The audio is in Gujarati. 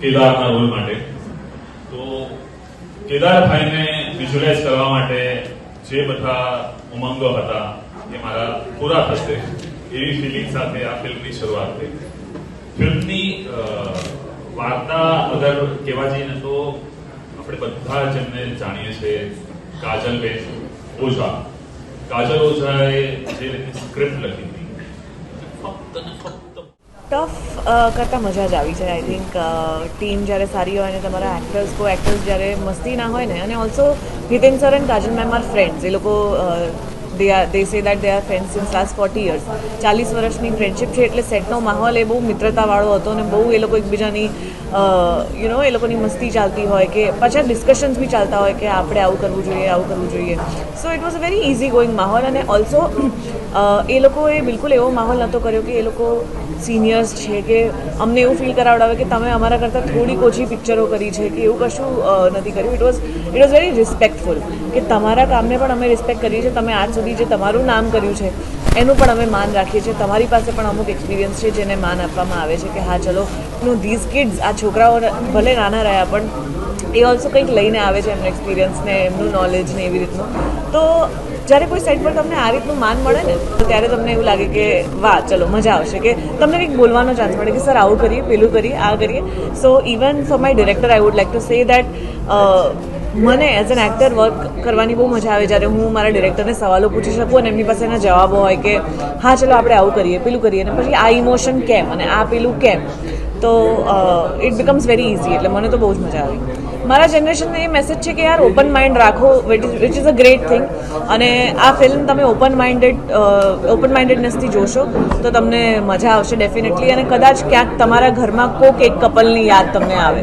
કેદારના રોલ માટે. તો કેદારભાઈને વિઝ્યુલાઇઝ કરવા માટે જે બધા ઉમંગો હતા એ મારા પૂરા થશે એવી ફિલિંગ સાથે આ ફિલ્મની શરૂઆત થઈ. ફિલ્મની વાર્તા અગર કહેવા જઈએ ને તો આપણે બધા જેમને જાણીએ છીએ કાજલબેન ઓઝા. કાજલ ઓઝાએ જે સ્ક્રિપ્ટ લખી હતી ટફ કરતાં મજા જ આવી જાય આઈ થિંક ટીમ જ્યારે સારી હોય અને તમારા એક્ટર્સ કો એક્ટર્સ જ્યારે મસ્તી ના હોય ને અને also Hiten sir and Kajal ma'am are friends એ લોકો they are they say that they are friends since last forty years ચાલીસ વર્ષની ફ્રેન્ડશિપ છે એટલે સેટનો માહોલ એ બહુ મિત્રતાવાળો હતો અને બહુ એ લોકો એકબીજાની યુ નો એ લોકોની મસ્તી ચાલતી હોય કે પાછા ડિસ્કશન્સ બી ચાલતા હોય કે આપણે આવું કરવું જોઈએ, આવું કરવું જોઈએ. So it was a very easy going માહોલ અને ઓલ્સો એ લોકોએ બિલકુલ એવો માહોલ નહોતો કર્યો કે એ લોકો સિનિયર્સ છે કે અમને એવું ફીલ કરાવડાવે કે તમે અમારા કરતાં થોડીક ઓછી પિક્ચરો કરી છે કે એવું કશું નથી કર્યું. It was it was very respectful કે તમારા કામને પણ અમે રિસ્પેક્ટ કરીએ છીએ. તમે આજ સુધી જે તમારું નામ કર્યું છે એનું પણ અમે માન રાખીએ છીએ. તમારી પાસે પણ અમુક એક્સપિરિયન્સ છે જેને માન આપવામાં આવે છે કે હા, ચલો, નો ધીઝ કિડ્સ આ છોકરાઓ ભલે નાના રહ્યા, પણ એ ઓલ્સો કંઈક લઈને આવે છે એમનો એક્સપિરિયન્સ ને, એમનું નોલેજ ને એવી રીતનું. તો જ્યારે કોઈ સાઈડ પર તમને આ રીતનું માન મળે ને, તો ત્યારે તમને એવું લાગે કે, વાહ, ચલો, મજા આવશે. કે તમને કંઈક બોલવાનો ચાન્સ મળે કે, સર, આવું કરીએ, પેલું કરીએ, આ કરીએ. So even for my director I would like to say that મને એઝ એન એક્ટર વર્ક કરવાની બહુ મજા આવે જ્યારે હું મારા ડિરેક્ટરને સવાલો પૂછી શકું અને એમની પાસે એના જવાબો હોય કે, હા, ચલો, આપણે આવું કરીએ, પેલું કરીએ. અને પછી આ ઇમોશન કેમ? અને આ પેલું કેમ? તો ઇટ બિકમ્સ વેરી ઇઝી એટલે મને તો બહુ જ મજા આવી. મારા જનરેશનને એ મેસેજ છે કે યાર ઓપન માઇન્ડ રાખો which is a great thing અને આ ફિલ્મ તમે ઓપન માઇન્ડેડ ઓપન માઇન્ડેડનેસથી જોશો, તો તમને મજા આવશે ડેફિનેટલી અને કદાચ ક્યાંક તમારા ઘરમાં કોક એક કપલની યાદ તમને આવે.